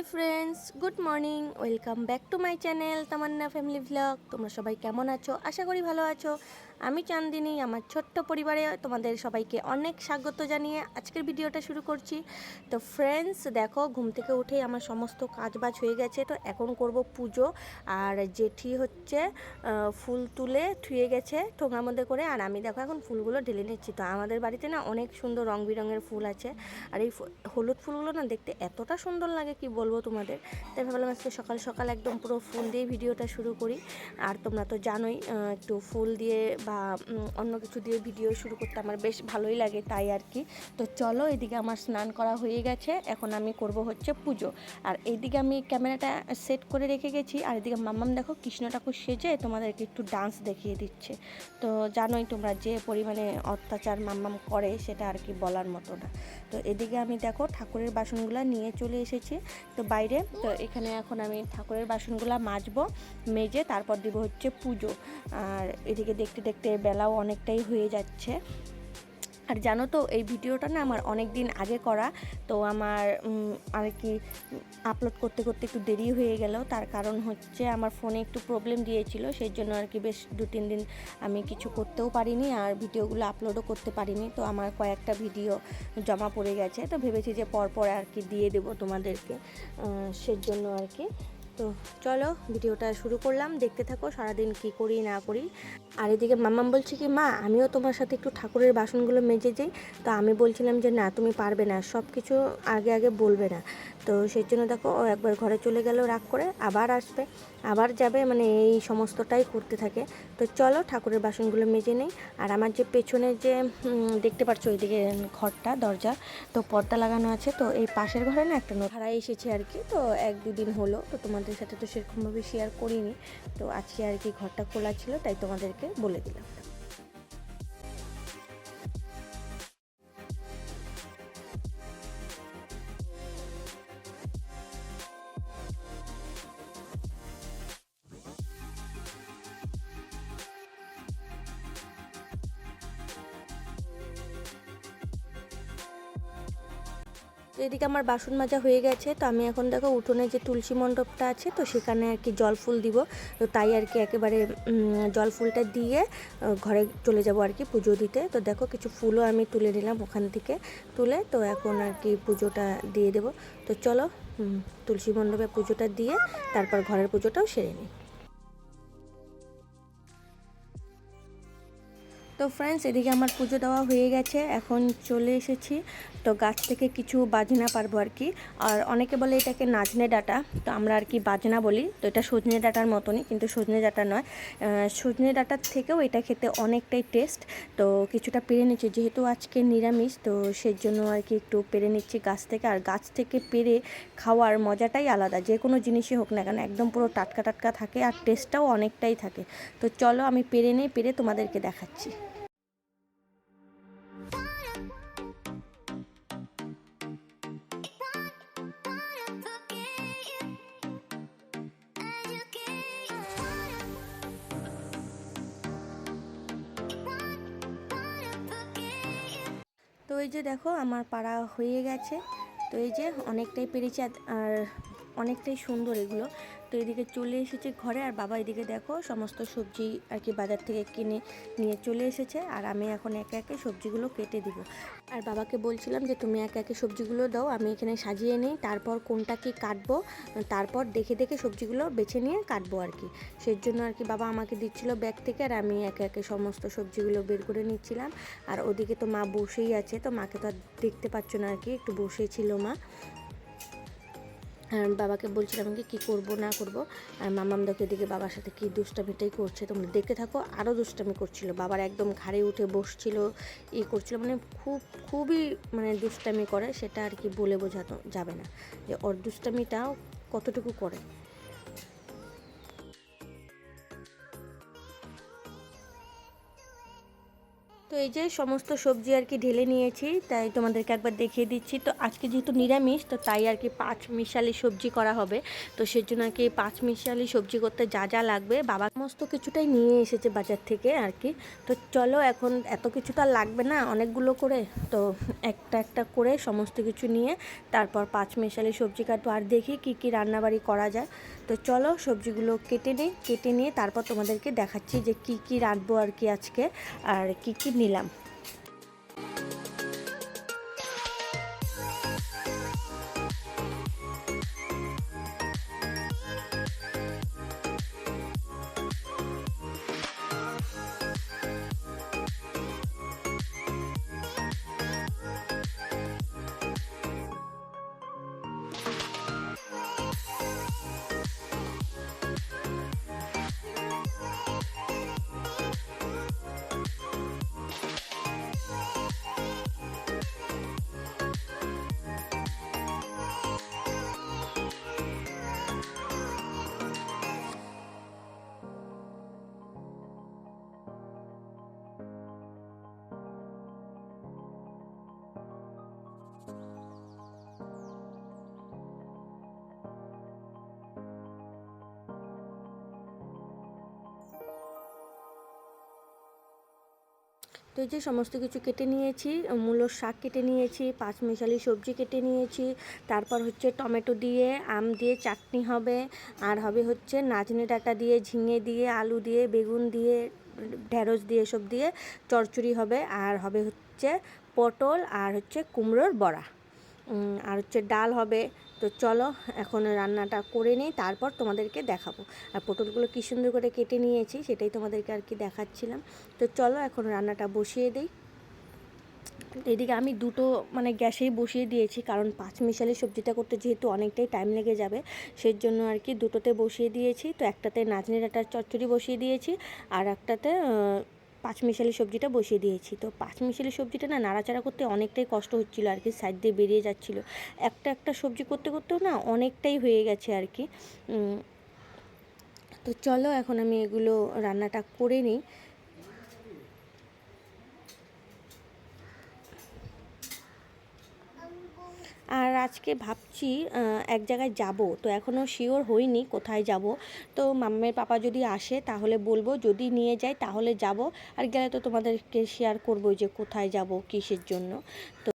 Hi friends, good morning, welcome back to my channel Tamanna family vlog তোমরা সবাই কেমন আছো? আশা করি ভালো আছো। আমি চান্দিনী, আমার ছোট্ট পরিবারে তোমাদের সবাইকে অনেক স্বাগত জানিয়ে আজকের ভিডিওটা শুরু করছি। তো ফ্রেন্ডস দেখো, ঘুম থেকে উঠেই আমার সমস্ত কাজবাজ হয়ে গেছে, তো এখন করব পুজো। আর জেঠি হচ্ছে ফুল তুলে থুয়ে গেছে ঠোঙার মধ্যে করে। আর আমি দেখো এখন ফুলগুলো ঢেলে নিচ্ছি। তো আমাদের বাড়িতে না অনেক সুন্দর রং বেরঙের ফুল আছে। আর এই হলুদ ফুলগুলো না দেখতে এতটা সুন্দর লাগে, কি বলব তোমাদের? তাই ভাবলাম আজকে সকাল সকাল একদম পুরো ফুল দিয়ে ভিডিওটা শুরু করি। আর তোমরা তো জানোই একটু ফুল দিয়ে বা অন্য কিছু দিয়ে ভিডিও শুরু করতে আমার বেশ ভালোই লাগে তাই আর কি। তো চলো এদিকে আমার স্নান করা হয়ে গেছে, এখন আমি করব হচ্ছে পুজো। আর এইদিকে আমি ক্যামেরাটা সেট করে রেখে গেছি, আর এদিকে মাম্মাম দেখো কৃষ্ণ ঠাকুর সেজে তোমাদেরকে একটু ডান্স দেখিয়ে দিচ্ছে। তো জানোই তোমরা যে পরিমাণে অত্যাচার মাম্মাম করে সেটা আর কি বলার মতো না। তো এদিকে আমি দেখো ঠাকুরের বাসনগুলো নিয়ে চলে এসেছি। তো বাইরে, তো এখানে এখন আমি ঠাকুরের বাসনগুলো মাজবো, মেজে তারপর দিব হচ্ছে পুজো। আর এদিকে দেখতে দেখতে বেলাও অনেকটাই হয়ে যাচ্ছে। আর জানো তো এই ভিডিওটা না আমার অনেক দিন আগে করা তো আমার আর কি আপলোড করতে করতে একটু দেরি হয়ে গেল। তার কারণ হচ্ছে আমার ফোনে একটু প্রবলেম দিয়েছিল সেই জন্য আর কি বেশ দু তিন দিন আমি কিছু করতেও পারিনি আর ভিডিওগুলো আপলোডও করতে পারিনি। তো আমার কয়েকটা ভিডিও জমা পড়ে গেছে তো ভেবেছি যে পরপর আর কি দিয়ে দেবো তোমাদেরকে আহ, সেই জন্য আর কি। তো চলো ভিডিওটা শুরু করলাম। দেখতে থাকো সারাদিন কি করি, না করি। আর এদিকে মাম্মাম বলছে কি, মা, আমিও তোমার সাথে একটু ঠাকুরের বাসনগুলো মেজে যাই। তো আমি বলছিলাম যে, না, তুমি পারবে না সব কিছু আগে আগে বলবে না। তো সেই জন্য দেখো, ও একবার ঘরে চলে গেল রাগ করে, আবার আসবে। আবার যাবে মানে এই সমস্তটাই করতে থাকে। তো চলো ঠাকুরের বাসনগুলো মেজে নেই। আর আমার যে পেছনে যে দেখতে পাচ্ছ ওইদিকে ঘরটা, দরজা, তো পর্দা লাগানো আছে। তো এই পাশের ঘরে না একটা ভাড়া এসেছে আর কি। তো এক দুদিন হলো, তো তোমাদের সাথে তো সেরকমভাবে শেয়ার করিনি। তো আজকে আর কি ঘরটা খোলা ছিল, তাই তোমাদেরকে বলে দিলাম। এদিকে আমার বাসন মাজা হয়ে গেছে, তো আমি এখন দেখো উঠোনে যে তুলসী মণ্ডপটা আছে, তো সেখানে আর কি জল ফুল দিব। তো তাই আর কি একেবারে জল ফুলটা দিয়ে ঘরে চলে যাব আর কি পুজো দিতে। তো দেখো কিছু ফুলও আমি তুলে নিলাম ওখান থেকে তুলে, তো এখন আর কি পুজোটা দিয়ে দেব। তো চলো তুলসী মণ্ডপে পুজোটা দিয়ে তারপর ঘরের পুজোটাও সেরে নিই। তো ফ্রেন্ডস এদিকে আমার পুজো দেওয়া হয়ে গেছে। এখন চলে এসেছি তো গাছ থেকে কিছু বাজনা পারব আর কি। আর অনেকে বলে এটাকে নাজনে ডাটা, তো আমরা আর কি বাজনা বলি। তো এটা সজনে ডাটার মতনই, কিন্তু সজনে ডাটা নয়। সজনে ডাটার থেকেও এটা খেতে অনেকটাই টেস্ট তো কিছুটা পেরে নিচ্ছি। যেহেতু আজকে নিরামিষ, তো সেই জন্য আর কি একটু পেরে নিচ্ছি গাছ থেকে। আর গাছ থেকে পেরে খাওয়ার মজাটাই আলাদা, যে কোনো জিনিসই হোক না কেন, একদম পুরো টাটকা টাটকা থাকে আর টেস্টটাও অনেকটাই থাকে। তো চলো আমি পেরে নেই, পেরে তোমাদেরকে দেখাচ্ছি। তো এই যে দেখো, আমার পাড়া হয়ে গেছে। তো এই যে অনেকটাই পেরেছি, আর- অনেকটাই সুন্দর এগুলো। তো এদিকে চলে এসেছে ঘরে। আর বাবা এদিকে দেখো সমস্ত সবজি আর কি বাজার থেকে কিনে নিয়ে চলে এসেছে। আর আমি এখন একে একে সবজিগুলো কেটে দিব। আর বাবাকে বলছিলাম যে, তুমি একে একে সবজিগুলো দাও, আমি এখানে সাজিয়ে নিই। তারপর কোনটা কি কাটবো, তারপর দেখে দেখে সবজিগুলো বেছে নিয়ে কাটবো আর কি। সেই জন্য আর কি বাবা আমাকে দিচ্ছিল ব্যাগ থেকে, আর আমি একে একে সমস্ত সবজিগুলো বের করে নিচ্ছিলাম। আর ওদিকে তো মা বসেই আছে, তো মাকে তো আর দেখতে পাচ্ছ না আর কি, একটু বসেই ছিল মা। বাবাকে বলছিলাম কি কী করব, না করব। আর মামাম দেখে দিকে বাবার সাথে কী দুষ্টামিটাই করছে। তোমরা দেখতে থাকো আরও দুষ্টামি করছিল। বাবার একদম ঘাড়ে উঠে বসছিল, ই করছিল। মানে খুব, খুবই মানে দুষ্টামি করে, সেটা আর কি বলে বোঝানো যাবে না। যে ওর দুষ্টামিটাও কতটুকু করে। তো এই যে সমস্ত সবজি আর কি ঢেলে নিয়েছি, তাই তোমাদেরকে একবার দেখিয়ে দিচ্ছি। তো আজকে যেহেতু নিরামিষ, তো তাই আর কি পাঁচ মিশালি সবজি করা হবে। তো সেজন্য আর কি পাঁচ মিশালি সবজি করতে যা যা লাগবে, বাবা সমস্ত কিছুটাই নিয়ে এসেছে বাজার থেকে আর কি। তো চলো এখন এত কিছু তো আর লাগবে না, অনেকগুলো করে। তো একটা একটা করে সমস্ত কিছু নিয়ে তারপর পাঁচ মিশালি সবজি কাটবো। আর দেখি কি কি রান্নাবাড়ি করা যায়। তো চলো সবজিগুলো কেটে নিই, কেটে নিয়ে তারপর তোমাদেরকে দেখাচ্ছি যে কি কি রাঁধবো আর কি আজকে আর কি কি নিলাম। যে সমস্ত কিছু কেটে নিয়েছি, মূলোর শাক কেটে নিয়েছি পাঁচ মিশালি সবজি কেটে নিয়েছি, তারপর হচ্ছে টমেটো দিয়ে, আম দিয়ে চাটনি হবে, আর হবে হচ্ছে নাচনি ডাটা দিয়ে, ঝিঙে দিয়ে, আলু দিয়ে, বেগুন দিয়ে, ঢেঁড়স দিয়ে, এসব দিয়ে চরচুরি হবে, আর হবে হচ্ছে পটল আর হচ্ছে কুমড়োর বড়া। আর হচ্ছে ডাল হবে। তো চলো এখন রান্নাটা করে নিই, তারপর তোমাদেরকে দেখাবো। আর পটলগুলো কী সুন্দর করে কেটে নিয়েছি, সেটাই তোমাদেরকে আর কি দেখাচ্ছিলাম। তো চলো এখন রান্নাটা বসিয়ে দিই। এদিকে আমি দুটো মানে গ্যাসেই বসিয়ে দিয়েছি, কারণ পাঁচ মিশালি সবজিটা করতে যেহেতু অনেকটাই টাইম লেগে যাবে সেই জন্য আর কি দুটোতে বসিয়ে দিয়েছি। তো একটাতে নাচনি ডাঁটার চচ্চড়ি বসিয়ে দিয়েছি, আর একটাতে আহ, পাঁচ মিশালি সবজিটা বসিয়ে দিয়েছি। তো পাঁচমিশালি সবজিটা না নাড়াচাড়া করতে অনেকটাই কষ্ট হচ্ছিল আর কি সাইড দিয়ে বেরিয়ে যাচ্ছিল। একটা একটা সবজি করতে করতেও না অনেকটাই হয়ে গেছে আর কি। তো চলো এখন আমি এগুলো রান্নাটা করে নিই। আর আজকে ভাবছি এক জায়গায় যাব। তো এখনও শিওর হইনি কোথায় যাব। তো মাম্মের পাপা যদি আসে, তাহলে বলব, যদি নিয়ে যায় তাহলে যাব। আর গেলে তো তোমাদেরকে শেয়ার করব যে কোথায় যাব, কিসের জন্য। তো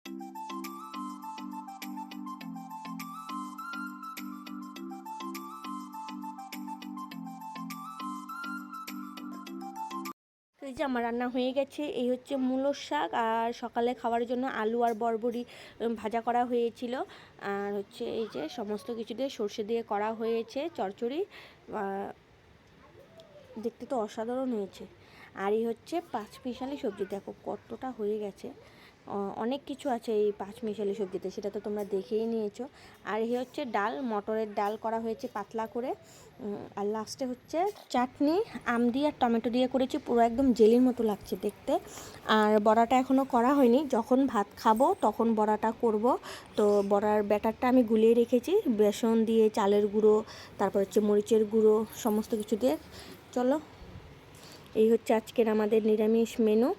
এই যে আমার রান্না হয়ে গেছে, এই হচ্ছে মূলোর শাক আর সকালে খাওয়ার জন্য আলু আর বরবরি ভাজা করা হয়েছিল। আর হচ্ছে এই যে সমস্ত কিছু দিয়ে সর্ষে দিয়ে করা হয়েছে চচ্চড়ি দেখতে তো অসাধারণ হয়েছে। আর এই হচ্ছে পাঁচ পিশালি সবজি, দেখো কতটা হয়ে গেছে। অনেক কিছু আছে এই পাঁচ মিশালি সবজিতে, সেটা তো তোমরা দেখেই নিয়েছো। আর এই হচ্ছে ডাল, মটরের ডাল করা হয়েছে পাতলা করে। আর লাস্টে হচ্ছে চাটনি, আম দিয়ে আর টমেটো দিয়ে করেছি, পুরো একদম জেলির মতো লাগছে দেখতে। আর বড়াটা এখনও করা হয়নি, যখন ভাত খাব তখন বড়াটা করব। তো বড়ার ব্যাটারটা আমি গুলিয়ে রেখেছি, বেসন দিয়ে চালের গুঁড়ো, তারপর হচ্ছে মরিচের গুঁড়ো, সমস্ত কিছু দিয়ে। চলো, এই হচ্ছে আজকের আমাদের নিরামিষ মেনু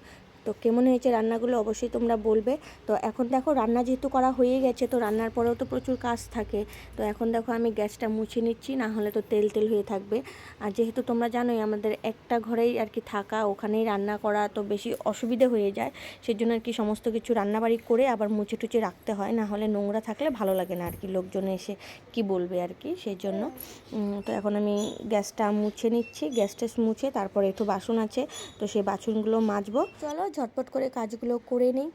তো কেমন হয়েছে রান্নাগুলো অবশ্যই তোমরা বলবে। তো এখন দেখো রান্না যেহেতু করা হয়ে গেছে, তো রান্নার পরেও তো প্রচুর কাজ থাকে। তো এখন দেখো আমি গ্যাসটা মুছে নিচ্ছি, না হলে তো তেল তেল হয়ে থাকবে। আর যেহেতু তোমরা জানোই আমাদের একটা ঘরেই আর কি থাকা, ওখানেই রান্না করা তো বেশি অসুবিধে হয়ে যায়। সেজন্য আর কি সমস্ত কিছু রান্নাবাড়ি করে আবার মুছে টুচে রাখতে হয়, না হলে নোংরা থাকলে ভালো লাগে না আর কি লোকজন এসে কি বলবে আর কি সেই জন্য তো এখন আমি গ্যাসটা মুছে নিচ্ছি গ্যাসটা মুছে তারপরে একটু বাসন আছে, তো সেই বাসনগুলো মাজবো। চলো ঝটপট করে কাজগুলো করে নিই।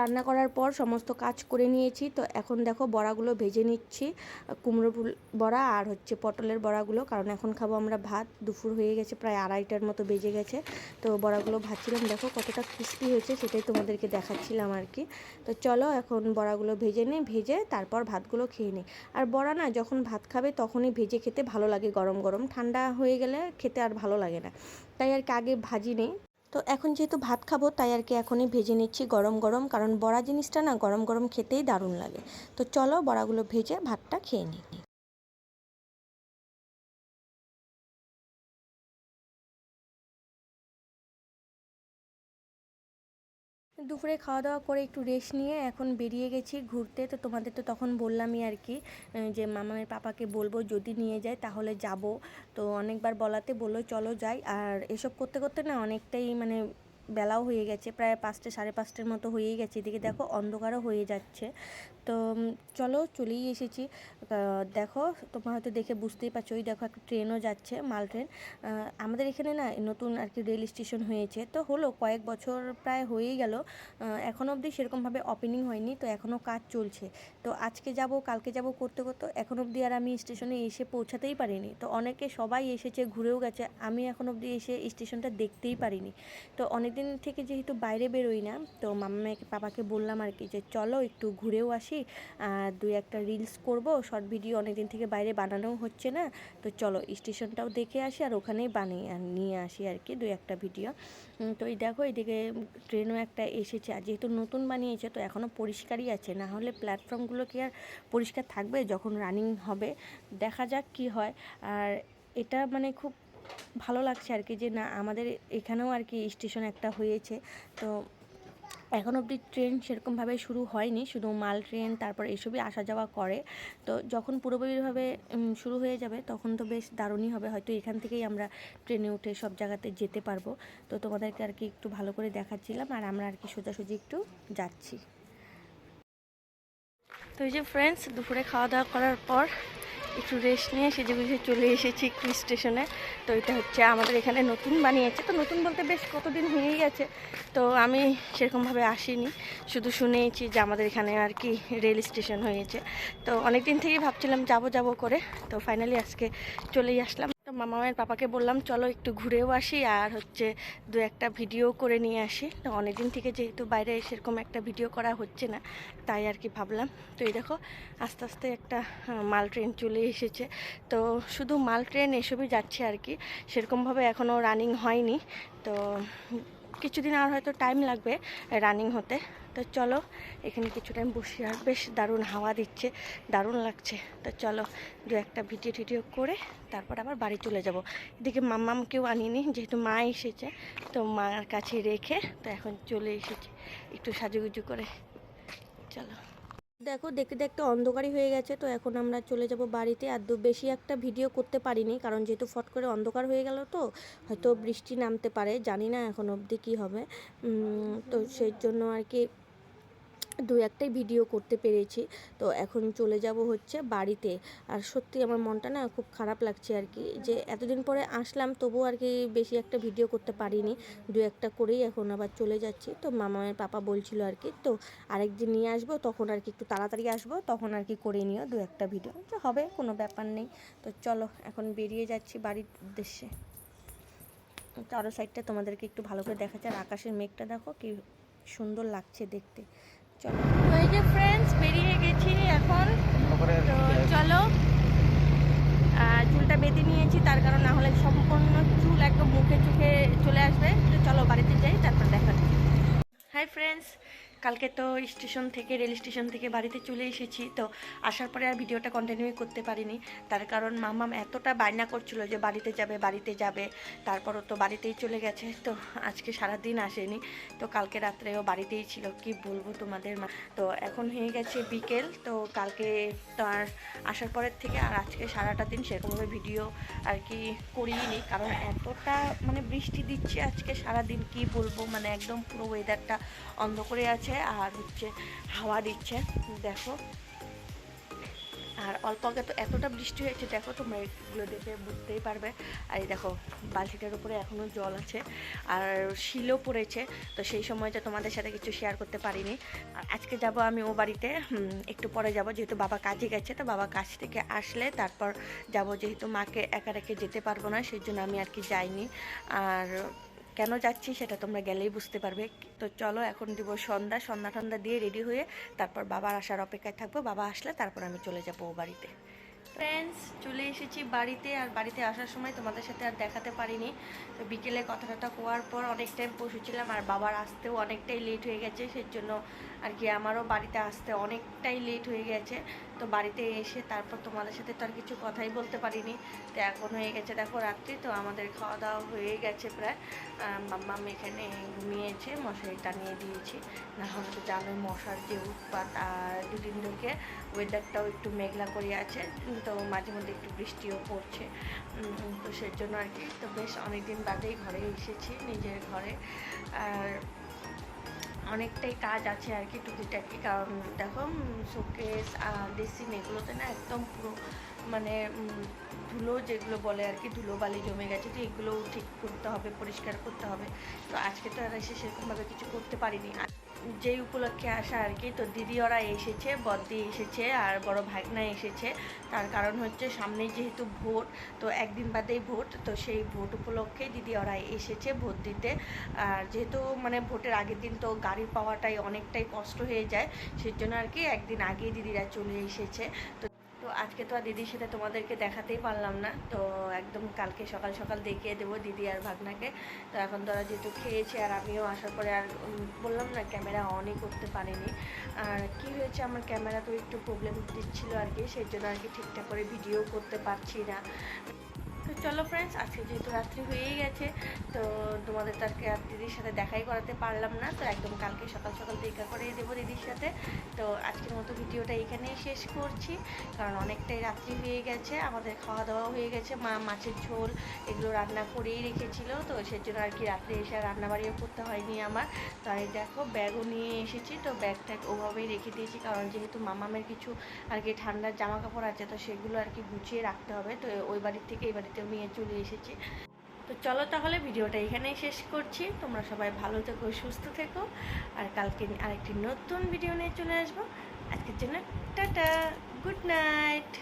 রান্না করার পর সমস্ত কাজ করে নিয়েছি। তো এখন দেখো বড়াগুলো ভেজে নিচ্ছি। কুমড়ো ফুল বড়া আর হচ্ছে পটলের বড়াগুলো। কারণ এখন খাব আমরা ভাত। দুপুর হয়ে গেছে, প্রায় আড়াইটার মতো বেজে গেছে। তো বড়াগুলো ভাজছিলাম। দেখো কতটা ক্রিস্পি হয়েছে সেটাই তোমাদেরকে দেখাচ্ছিলাম আর কি। তো চলো এখন বড়াগুলো ভেজে নিই, ভেজে তারপর ভাতগুলো খেয়ে নিই। আর বড়া না, যখন ভাত খাবে তখনই ভেজে খেতে ভালো লাগে গরম গরম। ঠান্ডা হয়ে গেলে খেতে আর ভালো লাগে না। তাই আর কি, আগে ভাজি নেই। তো এখন যেহেতু ভাত খাব, তাই আর কি এখনই ভেজে নিচ্ছি গরম গরম, কারণ বড়া জিনিসটা না গরম গরম খেতেই দারুণ লাগে। তো চলো বড়াগুলো ভেজে ভাতটা খেয়ে নিই। দুপুরে খাওয়া দাওয়া করে একটু রেস্ট নিয়ে এখন বেরিয়ে গেছি ঘুরতে। তো তোমাদের তো তখন বললামই আর কি যে মামামের পাপাকে বলব যদি নিয়ে যায় তাহলে যাব। তো অনেকবার বলাতে বলল, চলো যাই। আর এসব করতে করতে না অনেকটাই মানে বেলাও হয়ে গেছে, প্রায় পাঁচটা, সাড়ে পাঁচটার মতো হয়েই গেছে। এদিকে দেখো অন্ধকারও হয়ে যাচ্ছে। তো চলো চলেই এসেছি। দেখো, তোমরা হয়তো দেখে বুঝতেই পারছ, ওই দেখো একটা ট্রেনও যাচ্ছে, মাল ট্রেন। আমাদের এখানে না নতুন আর কি রেল স্টেশন হয়েছে। তো হলো, কয়েক বছর প্রায় হয়েই গেল। এখনও অবধি সেরকমভাবে ওপেনিং হয়নি, তো এখনও কাজ চলছে। তো আজকে যাব, কালকে যাব করতে করতে এখন অবধি আর আমি স্টেশনে এসে পৌঁছাতেই পারিনি। তো অনেকে সবাই এসেছে, ঘুরেও গেছে। আমি এখন অবধি এসে স্টেশনটা দেখতেই পারিনি। তো অনেকদিন থেকে যেহেতু বাইরে বেরোই না, তো মামাকে পাপাকে বললাম আর কি যে, চলো একটু ঘুরেও আসি, আর দুই একটা রিলস করব শর্ট ভিডিও অনেকদিন থেকে বাইরে বানানোও হচ্ছে না, তো চলো স্টেশনটাও দেখে আসি আর ওখানেই বানিয়ে নিয়ে আসি আর কি দুই একটা ভিডিও তো এই দেখো, এদিকে ট্রেনও একটা এসেছে, আর যেহেতু নতুন বানিয়েছে, তো এখনও পরিষ্কারই আছে, না হলে প্ল্যাটফর্মগুলো কি আর পরিষ্কার থাকবে যখন রানিং হবে, দেখা যাক কি হয়, আর এটা মানে খুব ভালো লাগছে আর কি যে না, আমাদের এখানেও আর কি স্টেশন একটা হয়েছে। তো এখন অবধি ট্রেন সেরকমভাবে শুরু হয়নি, শুধু মাল ট্রেন তারপর এসবই আসা যাওয়া করে। তো যখন পুরোপুরিভাবে শুরু হয়ে যাবে, তখন তো বেশ দারুণই হবে। হয়তো এখান থেকেই আমরা ট্রেনে উঠে সব জায়গাতে যেতে পারব। তো তোমাদেরকে আর কি একটু ভালো করে দেখাচ্ছিলাম, আর আমরা আর কি সোজাসুজি একটু যাচ্ছি। তো এই যে ফ্রেন্ডস দুপুরে খাওয়া দাওয়া করার পর একটু রেস্ট নিয়ে সেজে গুজে চলে এসেছি একটু স্টেশনে তো এটা হচ্ছে আমাদের এখানে নতুন বানিয়েছে। তো নতুন বলতে বেশ কতদিন হয়েই গেছে তো আমি সেরকমভাবে আসিনি। শুধু শুনেইছি যে আমাদের এখানে আর কি রেল স্টেশন হয়েছে। তো অনেক দিন থেকেই ভাবছিলাম যাব যাব করে। তো ফাইনালি আজকে চলেই আসলাম। মামামের পাপাকে বললাম, চলো একটু ঘুরেও আসি আর হচ্ছে দু একটা ভিডিও করে নিয়ে আসি। তো অনেকদিন থেকে যেহেতু বাইরে সেরকম একটা ভিডিও করা হচ্ছে না, তাই আর কি ভাবলাম। তো এই দেখো, আস্তে আস্তে একটা মাল ট্রেন চলে এসেছে। তো শুধু মাল ট্রেন এসবই যাচ্ছে আর কি, সেরকমভাবে এখনও রানিং হয়নি। তো কিছুদিন আর হয়তো টাইম লাগবে রানিং হতে। তো চলো, এখানে কিছু টাইম বসে আর বেশ দারুণ হাওয়া দিচ্ছে, দারুণ লাগছে। তো চলো, দু একটা ভিডিও টিডিও করে তারপর আবার বাড়ি চলে যাব। এদিকে মাম্মামকেও আনিনি, যেহেতু মা এসেছে, তো মার কাছে রেখে তো এখন চলে এসেছি একটু সাজুগুজু করে। চলো। দেখো, দেখতে দেখতে অন্ধকারই হয়ে গেছে, তো এখন আমরা চলে যাব বাড়িতে। আর দু- বেশি একটা ভিডিও করতে পারিনি, কারণ যেহেতু ফট করে অন্ধকার হয়ে গেল তো, হয়তো বৃষ্টি নামতে পারে, জানি না এখন অবধি কী হবে। তো সেই জন্য আর কি দু একটাই ভিডিও করতে পেরেছি। তো এখন চলে যাব হচ্ছে বাড়িতে। আর সত্যি আমার মনটা না খুব খারাপ লাগছে আর কি। যে এতদিন পরে আসলাম তবু আর কি বেশি একটা ভিডিও করতে পারিনি। দু একটা করেই এখন আবার চলে যাচ্ছি। তো মামার পাপা বলছিল আর কি, তো আরেকদিন নিয়ে আসব, তখন আর কি একটু তাড়াতাড়ি আসব, তখন আর কি করে নিও দু একটা ভিডিও তো হবে, কোনো ব্যাপার নেই। তো চলো, এখন বেরিয়ে যাচ্ছি বাড়ির উদ্দেশ্যে। চারো সাইডটা তোমাদেরকে একটু ভালো করে দেখাচ্ছে। আর আকাশের মেঘটা দেখো, কি সুন্দর লাগছে দেখতে। চলো। ওই যে ফ্রেন্ডস বেরিয়ে গেছি এখন। তো চলো। চুলটা বেঁধে নিয়েছি তার কারণ না হলে সম্পূর্ণ চুল একদম মুখে চুখে চলে আসবে। চলো বাড়িতে যাই তারপর দেখা হাই ফ্রেন্ডস কালকে তো স্টেশন থেকে, রেল স্টেশন থেকে বাড়িতে চলে এসেছি, তো আসার পরে আর ভিডিওটা কন্টিনিউ করতে পারিনি। তার কারণ মামাম এতটা বায়না করছিল যে বাড়িতে যাবে বাড়িতে যাবে, তারপরও তো বাড়িতেই চলে গেছে, তো আজকে সারা দিন আসেনি। তো কালকে রাত্রেও বাড়িতেই ছিল, কি বলব তোমাদের মা? তো এখন হয়ে গেছে বিকেল, তো কালকে তো আর আসার পরের থেকে আর আজকে সারাটা দিন সেরকমভাবে ভিডিও আর কি করিনি, কারণ এতটা মানে বৃষ্টি দিচ্ছে আজকে সারা দিন কি বলব? মানে একদম পুরো ওয়েদারটা অন্ধ করে আছে আর হচ্ছে হাওয়া দিচ্ছে দেখো। আর অল্প আগে তো এতটা বৃষ্টি হয়েছে, দেখো তোমরা এগুলো দেখে বুঝতেই পারবে। আর এই দেখো, বালতিটার উপরে এখনও জল আছে, আর শিলও পড়েছে, তো সেই সময়টা তোমাদের সাথে কিছু শেয়ার করতে পারিনি। আর আজকে যাব আমি ও বাড়িতে একটু পরে যাব, যেহেতু বাবা কাজে গেছে, তো বাবা কাজ থেকে আসলে তারপর যাব, যেহেতু মাকে একা রেখে যেতে পারব না, সেই জন্য আমি আর কি যাইনি। আর কেন যাচ্ছি সেটা তোমরা গেলেই বুঝতে পারবে। তো চলো এখন দিব সন্ধ্যা সন্ধ্যা ঠান্ডা দিয়ে রেডি হয়ে তারপর বাবার আসার অপেক্ষায় থাকব। বাবা আসলে তারপর আমি চলে যাব ও বাড়িতে। ফ্রেন্ডস চলে এসেছি বাড়িতে আর বাড়িতে আসার সময় তোমাদের সাথে আর দেখাতে পারিনি। তো বিকেলে কথা টথা কোয়ার পর অনেক টাইম বসেছিলাম আর বাবার আসতেও অনেকটাই লেট হয়ে গেছে সেই জন্য আর কি আমারও বাড়িতে আসতে অনেকটাই লেট হয়ে গেছে। তো বাড়িতে এসে তারপর তোমাদের সাথে তো আর কিছু কথাই বলতে পারিনি। তো এখন হয়ে গেছে দেখো রাত্রি, তো আমাদের খাওয়া দাওয়া হয়ে গেছে প্রায়। মাম্মা এখানে ঘুমিয়েছে, মশারি টানিয়ে দিয়েছি। না হলে তো জানোই মশার যে উৎপাত আর দুদিন থেকে ওয়েদারটাও একটু মেঘলা করে আছে। তো মাঝে মধ্যে একটু বৃষ্টিও পড়ছে। তো সেই জন্য আর কি, তো বেশ অনেকদিন বাদেই ঘরে এসেছি নিজের ঘরে। আর অনেকটাই কাজ আছে আর কি টুকিটাকি, কারণ দেখো শোকেস ড্রেসিং এগুলোতে না একদম পুরো মানে ধুলো যেগুলো বলে আর কি ধুলো বালি জমে গেছে, তো এগুলোও ঠিক করতে হবে, পরিষ্কার করতে হবে। তো আজকে তো আর এসে সেরকমভাবে কিছু করতে পারিনি। যেই উপলক্ষে আসা আর কি, তো দিদি ওরা এসেছে, বদ্দি এসেছে আর বড় ভাগনা এসেছে। তার কারণ হচ্ছে সামনে যেহেতু ভোট, তো একদিন বাদেই ভোট, তো সেই ভোট উপলক্ষে দিদি ওরা এসেছে ভোট দিতে। আর যেহেতু মানে ভোটের আগের দিন তো গাড়ি পাওয়াটাই অনেকটাই কষ্ট হয়ে যায় সেই জন্য আর কি একদিন আগেই দিদিরা চলে এসেছে। তো আজকে তো আর দিদির সাথে তোমাদেরকে দেখাতেই পারলাম না। তো একদম কালকে সকাল সকাল দেখিয়ে দেবো দিদি আর ভাগনাকে। তো এখন তোরা যেহেতু খেয়েছে আর আমিও আসার পরে আর বললাম না ক্যামেরা অনই করতে পারিনি। আর কি হয়েছে আমার ক্যামেরা তো একটু প্রবলেম দিচ্ছিল আর কি, সেই জন্য আর কি ঠিকঠাক করে ভিডিও করতে পারছি না। চলো ফ্রেন্ডস আজকে যেহেতু রাত্রি হয়েই গেছে, তো তোমাদের তাকে আর দিদির সাথে দেখাই করাতে পারলাম না, তো একদম কালকে সকাল সকাল দেখা করে দেবো দিদির সাথে। তো আজকের মতো ভিডিওটা এখানেই শেষ করছি, কারণ অনেকটাই রাত্রি হয়ে গেছে, আমাদের খাওয়া দাওয়া হয়ে গেছে, মা মাছের ঝোল এগুলো রান্না করেই রেখেছিল, তো সেজন্য আর কি রাত্রে এসে রান্না বাড়িও করতে হয়নি আমার। তো এই দেখো, ব্যাগও নিয়ে এসেছি, তো ব্যাগ ট্যাগ ওভাবেই রেখে দিয়েছি, কারণ যেহেতু মামামের কিছু আর কি ঠান্ডার জামা কাপড় আছে, তো সেগুলো আর কি গুছিয়ে রাখতে হবে, তো ওই বাড়ির থেকে এই বাড়িতে নিয়ে চলে এসেছি। তো চলো তাহলে ভিডিওটা এখানেই শেষ করছি। তোমরা সবাই ভালো থেকো, সুস্থ থেকো। আর কালকে আরেকটি নতুন ভিডিও নিয়ে চলে আসব। আজকের জন্য টাটা, গুড নাইট।